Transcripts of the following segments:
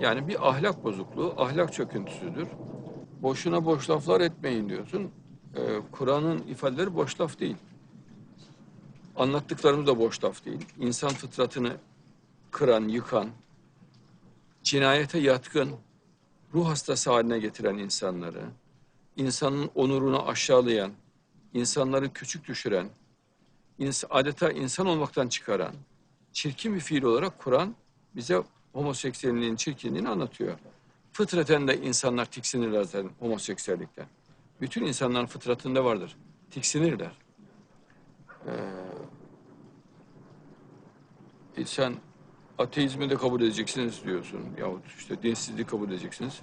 Yani bir ahlak bozukluğu, ahlak çöküntüsüdür. Boşuna boş laflar etmeyin diyorsun. Ee, Kur'an'ın ifadeleri boş laf değil. Anlattıklarımız da boş laf değil. İnsan fıtratını kıran, yıkan, cinayete yatkın, ruh hastası haline getiren insanları, insanın onurunu aşağılayan, insanları küçük düşüren, ins- adeta insan olmaktan çıkaran, çirkin bir fiil olarak Kur'an bize homoseksüelliğin çirkinliğini anlatıyor. Fıtraten de insanlar tiksinirler zaten homoseksüellikten. Bütün insanların fıtratında vardır. Tiksinirler. Ee, e sen ateizmi de kabul edeceksiniz diyorsun. Yahut işte dinsizliği kabul edeceksiniz.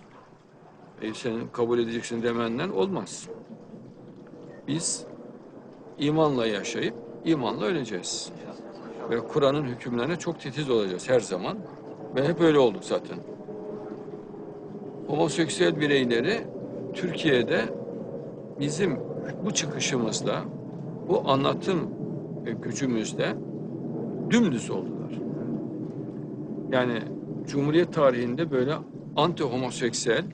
E sen kabul edeceksin demenden olmaz. Biz imanla yaşayıp imanla öleceğiz. Ve Kur'an'ın hükümlerine çok titiz olacağız her zaman. Ve hep öyle olduk zaten. Homoseksüel bireyleri Türkiye'de bizim bu çıkışımızla, bu anlatım gücümüzle dümdüz oldular. Yani Cumhuriyet tarihinde böyle anti homoseksüel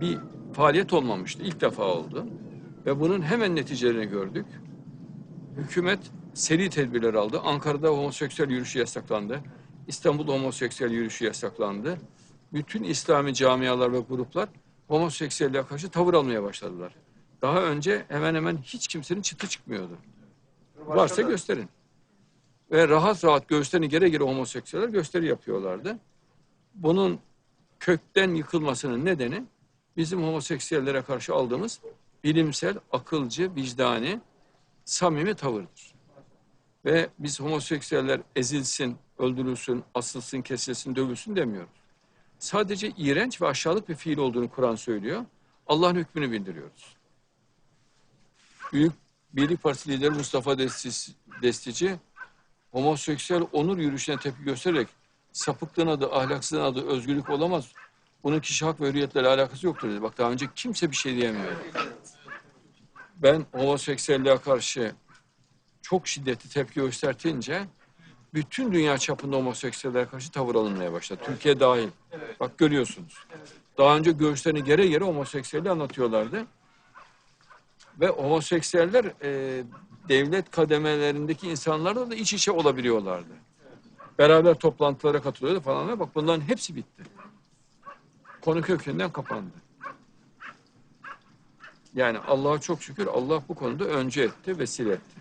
bir faaliyet olmamıştı. İlk defa oldu. Ve bunun hemen neticelerini gördük. Hükümet seri tedbirler aldı. Ankara'da homoseksüel yürüyüşü yasaklandı. İstanbul'da homoseksüel yürüyüşü yasaklandı. Bütün İslami camialar ve gruplar homoseksüelliğe karşı tavır almaya başladılar. Daha önce hemen hemen hiç kimsenin çıtı çıkmıyordu. Varsa gösterin. Ve rahat rahat göğüslerini gere gere homoseksüeller gösteri yapıyorlardı. Bunun kökten yıkılmasının nedeni bizim homoseksüellere karşı aldığımız bilimsel, akılcı, vicdani, samimi tavırdır. Ve biz homoseksüeller ezilsin, öldürülsün, asılsın, kesilsin, dövülsün demiyoruz. Sadece iğrenç ve aşağılık bir fiil olduğunu Kur'an söylüyor. Allah'ın hükmünü bildiriyoruz. Büyük Birlik Partisi lideri Mustafa Destici, Destici homoseksüel onur yürüyüşüne tepki göstererek sapıklığın adı, ahlaksızlığın adı özgürlük olamaz. Bunun kişi hak ve hürriyetle alakası yoktur dedi. Bak daha önce kimse bir şey diyemiyor. Ben homoseksüelliğe karşı çok şiddetli tepki göstertince bütün dünya çapında homoseksüellere karşı tavır alınmaya başladı. Türkiye dahil. Bak görüyorsunuz. Daha önce göğüslerini gere gere homoseksüelliği anlatıyorlardı. Ve homoseksüeller e, devlet kademelerindeki insanlarla da iç içe olabiliyorlardı. Beraber toplantılara katılıyordu falan. Bak bunların hepsi bitti. Konu kökünden kapandı. Yani Allah'a çok şükür Allah bu konuda öncü etti, vesile etti.